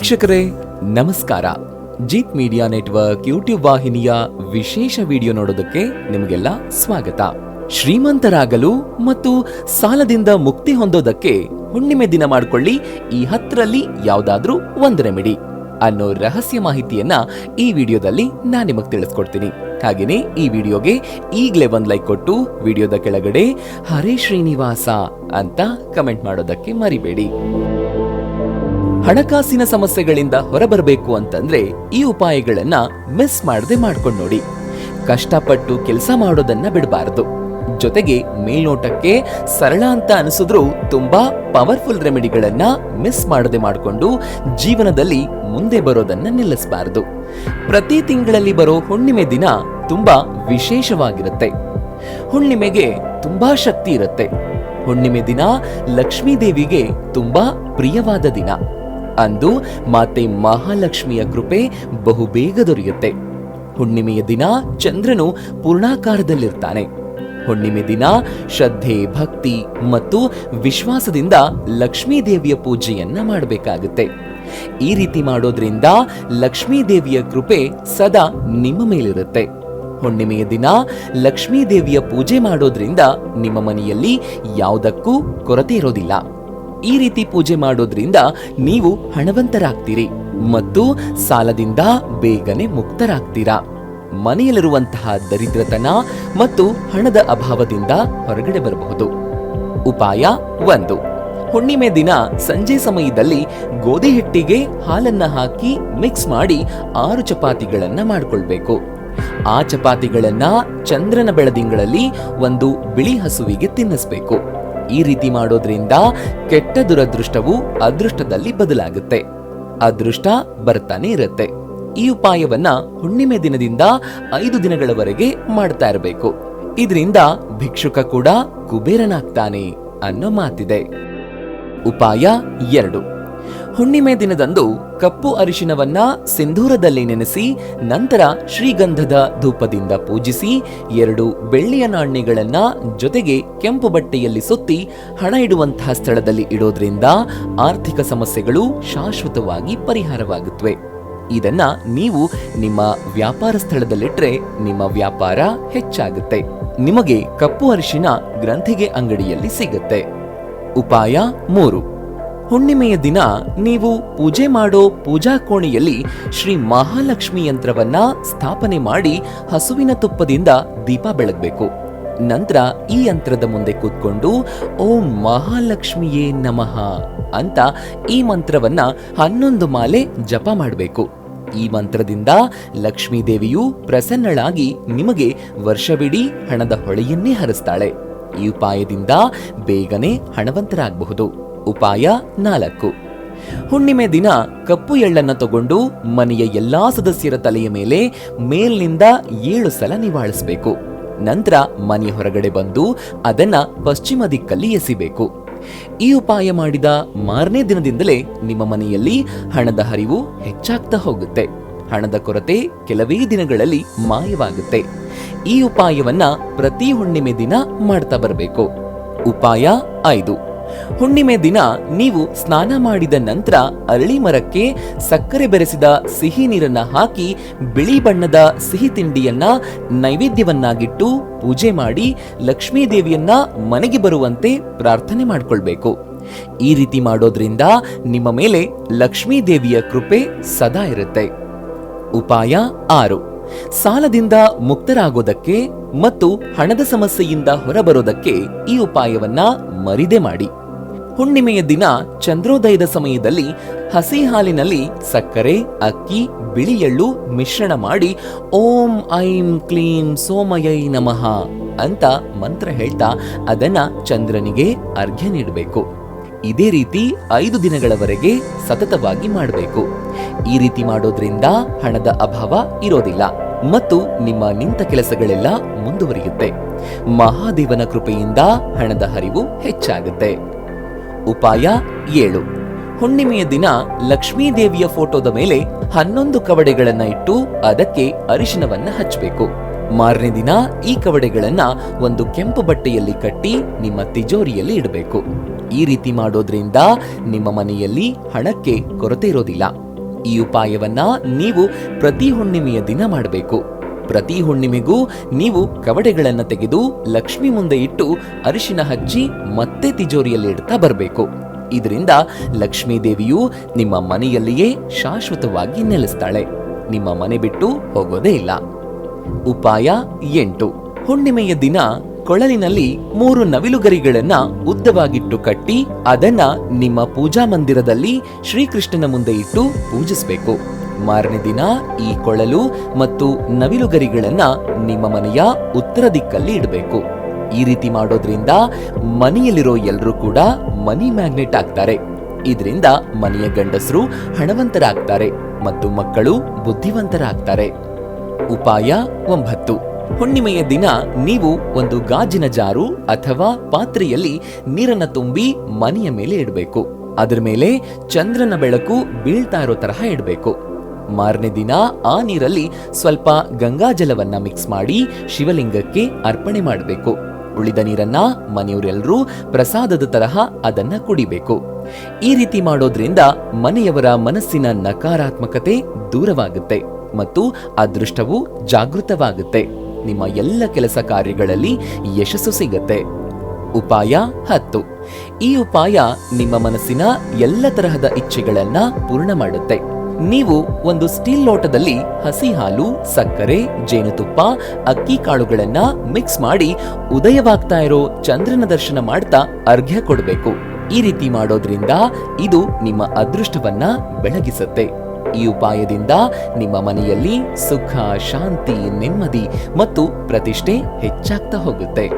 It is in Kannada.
ವೀಕ್ಷಕರೇ, ನಮಸ್ಕಾರ. ಜೀತ್ ಮೀಡಿಯಾ ನೆಟ್ವರ್ಕ್ ಯೂಟ್ಯೂಬ್ ವಾಹಿನಿಯ ವಿಶೇಷ ವಿಡಿಯೋ ನೋಡೋದಕ್ಕೆ ನಿಮಗೆಲ್ಲ ಸ್ವಾಗತ. ಶ್ರೀಮಂತರಾಗಲು ಮತ್ತು ಸಾಲದಿಂದ ಮುಕ್ತಿ ಹೊಂದೋದಕ್ಕೆ ಹುಣ್ಣಿಮೆ ದಿನ ಮಾಡ್ಕೊಳ್ಳಿ, ಈ ಹತ್ತರಲ್ಲಿ ಯಾವ್ದಾದ್ರೂ ಒಂದು ರೆಮಿಡಿ ಅನ್ನೋ ರಹಸ್ಯ ಮಾಹಿತಿಯನ್ನ ಈ ವಿಡಿಯೋದಲ್ಲಿ ನಾನು ನಿಮಗೆ ತಿಳಿಸ್ಕೊಡ್ತೀನಿ. ಹಾಗೇನೆ ಈ ವಿಡಿಯೋಗೆ ಈಗಲೇ ಒಂದು ಲೈಕ್ ಕೊಟ್ಟು ವಿಡಿಯೋದ ಕೆಳಗಡೆ ಹರೇ ಶ್ರೀನಿವಾಸ ಅಂತ ಕಮೆಂಟ್ ಮಾಡೋದಕ್ಕೆ ಮರಿಬೇಡಿ. ಹಣಕಾಸಿನ ಸಮಸ್ಯೆಗಳಿಂದ ಹೊರಬರಬೇಕು ಅಂತಂದ್ರೆ ಈ ಉಪಾಯಗಳನ್ನ ಮಿಸ್ ಮಾಡದೆ ಮಾಡ್ಕೊಂಡು ನೋಡಿ. ಕಷ್ಟಪಟ್ಟು ಕೆಲಸ ಮಾಡೋದನ್ನ ಬಿಡಬಾರದು. ಜೊತೆಗೆ ಮೇಲ್ನೋಟಕ್ಕೆ ಸರಳ ಅಂತ ಅನಿಸಿದ್ರೂ ತುಂಬಾ ಪವರ್ಫುಲ್ ರೆಮಿಡಿಗಳನ್ನ ಮಿಸ್ ಮಾಡದೆ ಮಾಡಿಕೊಂಡು ಜೀವನದಲ್ಲಿ ಮುಂದೆ ಬರೋದನ್ನ ನಿಲ್ಲಿಸಬಾರದು. ಪ್ರತಿ ತಿಂಗಳಲ್ಲಿ ಬರೋ ಹುಣ್ಣಿಮೆ ದಿನ ತುಂಬಾ ವಿಶೇಷವಾಗಿರುತ್ತೆ. ಹುಣ್ಣಿಮೆಗೆ ತುಂಬಾ ಶಕ್ತಿ ಇರುತ್ತೆ. ಹುಣ್ಣಿಮೆ ದಿನ ಲಕ್ಷ್ಮೀ ದೇವಿಗೆ ತುಂಬಾ ಪ್ರಿಯವಾದ ದಿನ. ಅಂದು ಮಾತೆ ಮಹಾಲಕ್ಷ್ಮಿಯ ಕೃಪೆ ಬಹುಬೇಗ ದೊರೆಯುತ್ತೆ. ಹುಣ್ಣಿಮೆಯ ದಿನ ಚಂದ್ರನು ಪೂರ್ಣಾಕಾರದಲ್ಲಿರ್ತಾನೆ. ಹುಣ್ಣಿಮೆ ದಿನ ಶ್ರದ್ಧೆ, ಭಕ್ತಿ ಮತ್ತು ವಿಶ್ವಾಸದಿಂದ ಲಕ್ಷ್ಮೀ ದೇವಿಯ ಪೂಜೆಯನ್ನ ಮಾಡಬೇಕಾಗುತ್ತೆ. ಈ ರೀತಿ ಮಾಡೋದ್ರಿಂದ ಲಕ್ಷ್ಮೀ ದೇವಿಯ ಕೃಪೆ ಸದಾ ನಿಮ್ಮ ಮೇಲಿರುತ್ತೆ. ಹುಣ್ಣಿಮೆಯ ದಿನ ಲಕ್ಷ್ಮೀ ದೇವಿಯ ಪೂಜೆ ಮಾಡೋದ್ರಿಂದ ನಿಮ್ಮ ಮನೆಯಲ್ಲಿ ಯಾವುದಕ್ಕೂ ಕೊರತೆ ಇರೋದಿಲ್ಲ. ಈ ರೀತಿ ಪೂಜೆ ಮಾಡೋದ್ರಿಂದ ನೀವು ಹಣವಂತರಾಗ್ತೀರಿ ಮತ್ತು ಸಾಲದಿಂದ ಬೇಗನೆ ಮುಕ್ತರಾಗ್ತೀರಾ. ಮನೆಯಲ್ಲಿರುವಂತಹ ದರಿದ್ರತನ ಮತ್ತು ಹಣದ ಅಭಾವದಿಂದ ಹೊರಗಡೆ ಬರಬಹುದು. ಉಪಾಯ ಒಂದು. ಹುಣ್ಣಿಮೆ ದಿನ ಸಂಜೆ ಸಮಯದಲ್ಲಿ ಗೋಧಿ ಹಿಟ್ಟಿಗೆ ಹಾಲನ್ನ ಹಾಕಿ ಮಿಕ್ಸ್ ಮಾಡಿ ಆರು ಚಪಾತಿಗಳನ್ನ ಮಾಡಿಕೊಳ್ಬೇಕು. ಆ ಚಪಾತಿಗಳನ್ನ ಚಂದ್ರನ ಬೆಳದಿಂಗಳಲ್ಲಿ ಒಂದು ಬಿಳಿ ಹಸುವಿಗೆ ತಿನ್ನಿಸ್ಬೇಕು. ಈ ರೀತಿ ಮಾಡೋದ್ರಿಂದ ಕೆಟ್ಟ ದುರದೃಷ್ಟವು ಅದೃಷ್ಟದಲ್ಲಿ ಬದಲಾಗುತ್ತೆ. ಅದೃಷ್ಟ ಬರ್ತಾನೆ ಇರುತ್ತೆ. ಈ ಉಪಾಯವನ್ನ ಹುಣ್ಣಿಮೆ ದಿನದಿಂದ ಐದು ದಿನಗಳವರೆಗೆ ಮಾಡ್ತಾ ಇರಬೇಕು. ಇದರಿಂದ ಭಿಕ್ಷುಕ ಕೂಡ ಕುಬೇರನಾಗ್ತಾನೆ ಅನ್ನೋ ಮಾತಿದೆ. ಉಪಾಯ ಎರಡು. ಹುಣ್ಣಿಮೆ ದಿನದಂದು ಕಪ್ಪು ಅರಿಶಿನವನ್ನ ಸಿಂಧೂರದಲ್ಲಿ ನೆನೆಸಿ, ನಂತರ ಶ್ರೀಗಂಧದ ಧೂಪದಿಂದ ಪೂಜಿಸಿ, ಎರಡು ಬೆಳ್ಳಿಯ ನಾಣ್ಯಗಳನ್ನ ಜೊತೆಗೆ ಕೆಂಪು ಬಟ್ಟೆಯಲ್ಲಿ ಸುತ್ತಿ ಹಣ ಇಡುವಂತಹ ಸ್ಥಳದಲ್ಲಿ ಇಡೋದ್ರಿಂದ ಆರ್ಥಿಕ ಸಮಸ್ಯೆಗಳು ಶಾಶ್ವತವಾಗಿ ಪರಿಹಾರವಾಗುತ್ತವೆ ಇದನ್ನ ನೀವು ನಿಮ್ಮ ವ್ಯಾಪಾರ ಸ್ಥಳದಲ್ಲಿಟ್ಟರೆ ನಿಮ್ಮ ವ್ಯಾಪಾರ ಹೆಚ್ಚಾಗುತ್ತೆ. ನಿಮಗೆ ಕಪ್ಪು ಅರಿಶಿನ ಗ್ರಂಥಿಗೆ ಅಂಗಡಿಯಲ್ಲಿ ಸಿಗುತ್ತೆ. ಉಪಾಯ ಮೂರು. ಹುಣ್ಣಿಮೆಯ ದಿನ ನೀವು ಪೂಜೆ ಮಾಡೋ ಪೂಜಾ ಕೋಣೆಯಲ್ಲಿ ಶ್ರೀ ಮಹಾಲಕ್ಷ್ಮಿ ಯಂತ್ರವನ್ನ ಸ್ಥಾಪನೆ ಮಾಡಿ ಹಸುವಿನ ತುಪ್ಪದಿಂದ ದೀಪ ಬೆಳಗಬೇಕು. ನಂತರ ಈ ಯಂತ್ರದ ಮುಂದೆ ಕೂತ್ಕೊಂಡು ಓಂ ಮಹಾಲಕ್ಷ್ಮಿಯೇ ನಮಃ ಅಂತ ಈ ಮಂತ್ರವನ್ನ ಹನ್ನೊಂದು ಮಾಲೆ ಜಪ ಮಾಡಬೇಕು. ಈ ಮಂತ್ರದಿಂದ ಲಕ್ಷ್ಮೀ ದೇವಿಯು ಪ್ರಸನ್ನಳಾಗಿ ನಿಮಗೆ ವರ್ಷವಿಡೀ ಹಣದ ಹೊಳೆಯನ್ನೇ ಹರಿಸ್ತಾಳೆ. ಈ ಉಪಾಯದಿಂದ ಬೇಗನೆ ಹಣವಂತರಾಗಬಹುದು. ಉಪಾಯ ನಾಲ್ಕು. ಹುಣ್ಣಿಮೆ ದಿನ ಕಪ್ಪು ಎಳ್ಳನ್ನು ತಗೊಂಡು ಮನೆಯ ಎಲ್ಲಾ ಸದಸ್ಯರ ತಲೆಯ ಮೇಲೆ ಮೇಲಿನಿಂದ ಏಳು ಸಲ ನಿವಾಳಿಸಬೇಕು. ನಂತರ ಮನೆ ಹೊರಗಡೆ ಬಂದು ಅದನ್ನ ಪಶ್ಚಿಮ ದಿಕ್ಕಲ್ಲಿ ಎಸಿಬೇಕು. ಈ ಉಪಾಯ ಮಾಡಿದ ಮಾರನೇ ದಿನದಿಂದಲೇ ನಿಮ್ಮ ಮನೆಯಲ್ಲಿ ಹಣದ ಹರಿವು ಹೆಚ್ಚಾಗ್ತಾ ಹೋಗುತ್ತೆ. ಹಣದ ಕೊರತೆ ಕೆಲವೇ ದಿನಗಳಲ್ಲಿ ಮಾಯವಾಗುತ್ತೆ. ಈ ಉಪಾಯವನ್ನ ಪ್ರತಿ ಹುಣ್ಣಿಮೆ ದಿನ ಮಾಡ್ತಾ ಬರಬೇಕು. ಉಪಾಯ ಐದು. ಹುಣ್ಣಿಮೆ ದಿನ ನೀವು ಸ್ನಾನ ಮಾಡಿದ ನಂತರ ಅರಳಿ ಮರಕ್ಕೆ ಸಕ್ಕರೆ ಬೆರೆಸಿದ ಸಿಹಿ ನೀರನ್ನ ಹಾಕಿ ಬಿಳಿ ಬಣ್ಣದ ಸಿಹಿ ತಿಂಡಿಯನ್ನ ನೈವೇದ್ಯವನ್ನಾಗಿಟ್ಟು ಪೂಜೆ ಮಾಡಿ ಲಕ್ಷ್ಮೀ ದೇವಿಯನ್ನ ಮನೆಗೆ ಬರುವಂತೆ ಪ್ರಾರ್ಥನೆ ಮಾಡಿಕೊಳ್ಬೇಕು. ಈ ರೀತಿ ಮಾಡೋದ್ರಿಂದ ನಿಮ್ಮ ಮೇಲೆ ಲಕ್ಷ್ಮೀ ದೇವಿಯ ಕೃಪೆ ಸದಾ ಇರುತ್ತೆ. ಉಪಾಯ ಆರು. ಸಾಲದಿಂದ ಮುಕ್ತರಾಗೋದಕ್ಕೆ ಮತ್ತು ಹಣದ ಸಮಸ್ಯೆಯಿಂದ ಹೊರಬರೋದಕ್ಕೆ ಈ ಉಪಾಯವನ್ನ ಮರಿದೆ ಮಾಡಿ. ಹುಣ್ಣಿಮೆಯ ದಿನ ಚಂದ್ರೋದಯದ ಸಮಯದಲ್ಲಿ ಹಸಿ ಹಾಲಿನಲ್ಲಿ ಸಕ್ಕರೆ, ಅಕ್ಕಿ ಬಿಳಿ ಎಳ್ಳು ಮಿಶ್ರಣ ಮಾಡಿ ಓಂ ಐಂ ಕ್ಲೀಂ ಸೋಮಯೈ ನಮಃ ಅಂತ ಮಂತ್ರ ಹೇಳ್ತಾ ಅದನ್ನ ಚಂದ್ರನಿಗೆ ಅರ್ಘ್ಯ ನೀಡಬೇಕು. ಇದೇ ರೀತಿ ಐದು ದಿನಗಳವರೆಗೆ ಸತತವಾಗಿ ಮಾಡಬೇಕು. ಈ ರೀತಿ ಮಾಡೋದ್ರಿಂದ ಹಣದ ಅಭಾವ ಇರೋದಿಲ್ಲ ಮತ್ತು ನಿಮ್ಮ ನಿಂತ ಕೆಲಸಗಳೆಲ್ಲ ಮುಂದುವರಿಯುತ್ತೆ. ಮಹಾದೇವನ ಕೃಪೆಯಿಂದ ಹಣದ ಹರಿವು ಹೆಚ್ಚಾಗುತ್ತೆ. ಉಪಾಯ ಏಳು. ಹುಣ್ಣಿಮೆಯ ದಿನ ಲಕ್ಷ್ಮೀ ದೇವಿಯ ಫೋಟೋದ ಮೇಲೆ ಹನ್ನೊಂದು ಕವಡೆಗಳನ್ನ ಇಟ್ಟು ಅದಕ್ಕೆ ಅರಿಶಿನವನ್ನ ಹಚ್ಚಬೇಕು ಮಾರನೇ ದಿನ ಈ ಕವಡೆಗಳನ್ನ ಒಂದು ಕೆಂಪು ಬಟ್ಟೆಯಲ್ಲಿ ಕಟ್ಟಿ ನಿಮ್ಮ ತಿಜೋರಿಯಲ್ಲಿ ಇಡಬೇಕು. ಈ ರೀತಿ ಮಾಡೋದ್ರಿಂದ ನಿಮ್ಮ ಮನೆಯಲ್ಲಿ ಹಣಕ್ಕೆ ಕೊರತೆ ಇರೋದಿಲ್ಲ. ಈ ಉಪಾಯವನ್ನ ನೀವು ಪ್ರತಿ ಹುಣ್ಣಿಮೆಯ ದಿನ ಮಾಡಬೇಕು. ಪ್ರತಿ ಹುಣ್ಣಿಮೆಗೂ ನೀವು ಕವಡೆಗಳನ್ನು ತೆಗೆದು ಲಕ್ಷ್ಮಿ ಮುಂದೆ ಇಟ್ಟು ಅರಿಶಿನ ಹಚ್ಚಿ ಮತ್ತೆ ತಿಜೋರಿಯಲ್ಲಿ ಇಡ್ತಾ ಬರಬೇಕು. ಇದರಿಂದ ಲಕ್ಷ್ಮೀ ದೇವಿಯು ನಿಮ್ಮ ಮನೆಯಲ್ಲಿಯೇ ಶಾಶ್ವತವಾಗಿ ನೆಲೆಸ್ತಾಳೆ. ನಿಮ್ಮ ಮನೆ ಬಿಟ್ಟು ಹೋಗೋದೇ ಇಲ್ಲ. ಉಪಾಯ ಎಂಟು. ಹುಣ್ಣಿಮೆಯ ದಿನ ಕೊಳಲಿನಲ್ಲಿ ಮೂರು ನವಿಲುಗರಿಗಳನ್ನ ಉದ್ದವಾಗಿಟ್ಟು ಕಟ್ಟಿ, ಅದನ್ನ ನಿಮ್ಮ ಪೂಜಾ ಮಂದಿರದಲ್ಲಿ ಶ್ರೀಕೃಷ್ಣನ ಮುಂದೆ ಇಟ್ಟು ಪೂಜಿಸಬೇಕು. ಮಾರನೇ ದಿನ ಈ ಕೊಳಲು ಮತ್ತು ನವಿಲುಗರಿಗಳನ್ನ ನಿಮ್ಮ ಮನೆಯ ಉತ್ತರ ದಿಕ್ಕಲ್ಲಿ ಇಡಬೇಕು. ಈ ರೀತಿ ಮಾಡೋದ್ರಿಂದ ಮನೆಯಲ್ಲಿರೋ ಎಲ್ಲರೂ ಕೂಡ ಮನಿ ಮ್ಯಾಗ್ನೆಟ್ ಆಗ್ತಾರೆ. ಇದರಿಂದ ಮನೆಯ ಗಂಡಸರು ಹಣವಂತರಾಗ್ತಾರೆ ಮತ್ತು ಮಕ್ಕಳು ಬುದ್ಧಿವಂತರಾಗ್ತಾರೆ. ಉಪಾಯ ಒಂಬತ್ತು. ಹುಣ್ಣಿಮೆಯ ದಿನ ನೀವು ಒಂದು ಗಾಜಿನ ಜಾರು ಅಥವಾ ಪಾತ್ರೆಯಲ್ಲಿ ನೀರನ್ನ ತುಂಬಿ ಮನೆಯ ಮೇಲೆ ಇಡಬೇಕು. ಅದರ ಮೇಲೆ ಚಂದ್ರನ ಬೆಳಕು ಬೀಳ್ತಾ ಇರೋ ತರಹ ಇಡಬೇಕು. ಮಾರನೇ ದಿನ ಆ ನೀರಲ್ಲಿ ಸ್ವಲ್ಪ ಗಂಗಾಜಲವನ್ನ ಮಿಕ್ಸ್ ಮಾಡಿ ಶಿವಲಿಂಗಕ್ಕೆ ಅರ್ಪಣೆ ಮಾಡಬೇಕು. ಉಳಿದ ನೀರನ್ನ ಮನೆಯವರೆಲ್ಲರೂ ಪ್ರಸಾದದ ತರಹ ಅದನ್ನ ಕುಡಿಬೇಕು. ಈ ರೀತಿ ಮಾಡೋದ್ರಿಂದ ಮನೆಯವರ ಮನಸ್ಸಿನ ನಕಾರಾತ್ಮಕತೆ ದೂರವಾಗುತ್ತೆ ಮತ್ತು ಅದೃಷ್ಟವು ಜಾಗೃತವಾಗುತ್ತೆ. ನಿಮ್ಮ ಎಲ್ಲ ಕೆಲಸ ಕಾರ್ಯಗಳಲ್ಲಿ ಯಶಸ್ಸು ಸಿಗುತ್ತೆ. ಉಪಾಯ ಹತ್ತು. ಈ ಉಪಾಯ ನಿಮ್ಮ ಮನಸ್ಸಿನ ಎಲ್ಲ ತರಹದ ಇಚ್ಛೆಗಳನ್ನ ಪೂರ್ಣ ಮಾಡುತ್ತೆ. ನೀವು ಒಂದು ಸ್ಟೀಲ್ ಲೋಟದಲ್ಲಿ ಹಸಿ ಹಾಲು, ಸಕ್ಕರೆ, ಜೇನುತುಪ್ಪ, ಅಕ್ಕಿ ಕಾಳುಗಳನ್ನ ಮಿಕ್ಸ್ ಮಾಡಿ ಉದಯವಾಗ್ತಾ ಇರೋ ಚಂದ್ರನ ದರ್ಶನ ಮಾಡ್ತಾ ಅರ್ಘ್ಯ ಕೊಡಬೇಕು. ಈ ರೀತಿ ಮಾಡೋದ್ರಿಂದ ಇದು ನಿಮ್ಮ ಅದೃಷ್ಟವನ್ನ ಬೆಳಗಿಸುತ್ತೆ. ಈ ಉಪಾಯದಿಂದ ನಿಮ್ಮ ಮನೆಯಲ್ಲಿ ಸುಖ, ಶಾಂತಿ, ನೆಮ್ಮದಿ ಮತ್ತು ಪ್ರತಿಷ್ಠೆ ಹೆಚ್ಚಾಗ್ತಾ ಹೋಗುತ್ತೆ.